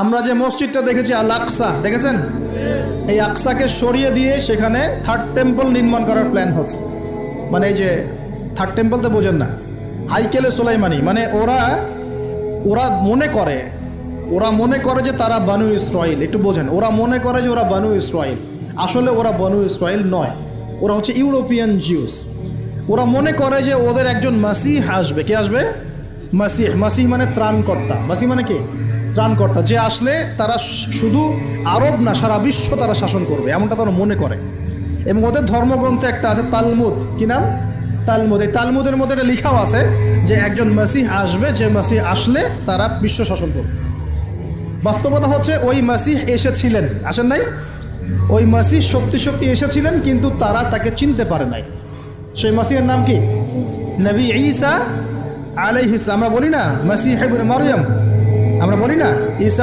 আমরা যে মসজিদটা দেখেছি, আল আকসা, দেখেছেন? এই আকসাকে সরিয়ে দিয়ে সেখানে থার্ড টেম্পল নির্মাণ করার প্ল্যান হচ্ছে। মানে এই যে থার্ড টেম্পল তো বোঝেন না, হাইকেলে সোলাইমানি মানে ওরা ওরা মনে করে, ওরা মনে করে যে তারা বানু ইসরায়েল একটু বোঝেন, ওরা মনে করে যে ওরা বানু ইসরায়েল আসলে ওরা বানু ইসরায়েল নয়, ওরা হচ্ছে ইউরোপিয়ান জিউস। ওরা মনে করে যে ওদের একজন মাসিহ আসবে, কে আসবে? মাসিহ মাসিহ মানে ত্রাণকর্তা। মাসিহ মানে কি? ত্রাণকর্তা যে আসলে তারা শুধু আরব না, সারা বিশ্ব তারা শাসন করবে, এমনটা তারা মনে করে। এবং ওদের ধর্মগ্রন্থে একটা আছে, তালমুদ। কি নাম? তালমুদ। এই তালমুদের মধ্যে এটা লিখাও আছে যে একজন মাসিহ আসবে, যে মাসিহ আসলে তারা বিশ্ব শাসন করবে। বাস্তবতা হচ্ছে ওই মাসিহ এসেছিলেন। আসেন নাই? ওই মাসিহ শক্তি শক্তি এসেছিলেন, কিন্তু তারা তাকে চিনতে পারে নাই। সেই মাসিহের নাম কি? নবী ঈসা আলাইহিস আমরা বলি না, মাসিহ ইবনে মারইয়াম আমরা বলি না ঈসা